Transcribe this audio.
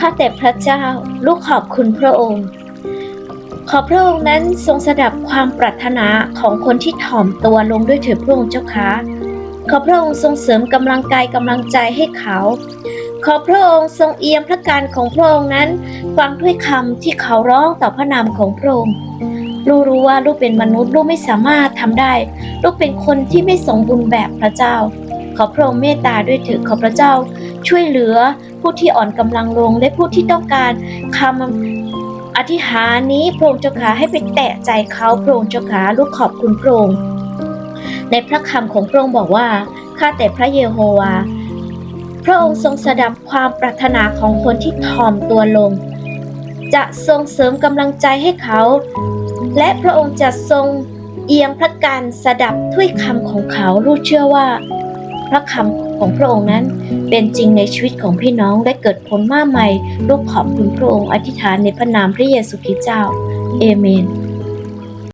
ข้าแต่พระเจ้า ลูกขอบคุณพระองค์ ขอพระองค์นั้นทรงสดับความปรารถนาของคนที่ถ่อมตัวลงด้วยเถิดพระองค์เจ้าค่ะขอพระองค์ทรงเสริมกำลังกายกำลังใจให้เขา ขอพระองค์ทรงเอียมพระการของพระองค์นั้น ฟังถ้อยคำที่เขาร้องต่อพระนามของพระองค์ลูกรู้ว่าลูกเป็นมนุษย์ลูกไม่สามารถทำได้ ลูกเป็นคนที่ไม่สมบูรณ์แบบพระเจ้า ขอพระองค์เมตตาด้วยเถิดขอพระเจ้า ช่วยเหลือผู้ที่อ่อนกำลังลงและผู้ที่ต้องการคำอธิษฐานนี้พระองค์เจ้าขาให้ไปแตะใจเขาพระองค์เจ้าขาลูกขอบคุณพระองค์ในพระคำของพระองค์บอกว่าข้าแต่พระเยโฮวา พระองค์ทรงสดับความปรารถนาของคนที่ถ่อมตัวลง จะทรงเสริมกำลังใจให้เขา และพระองค์จะทรงเอียงพระการสดับถ้อยคำของเขาลูกเชื่อว่า พระคำของพระองค์นั้น เป็นจริงในชีวิตของพี่น้องและเกิดผลมากมายลูกขอบคุณพระองค์อธิษฐานในพระนามพระเยซูคริสต์เจ้า เอเมน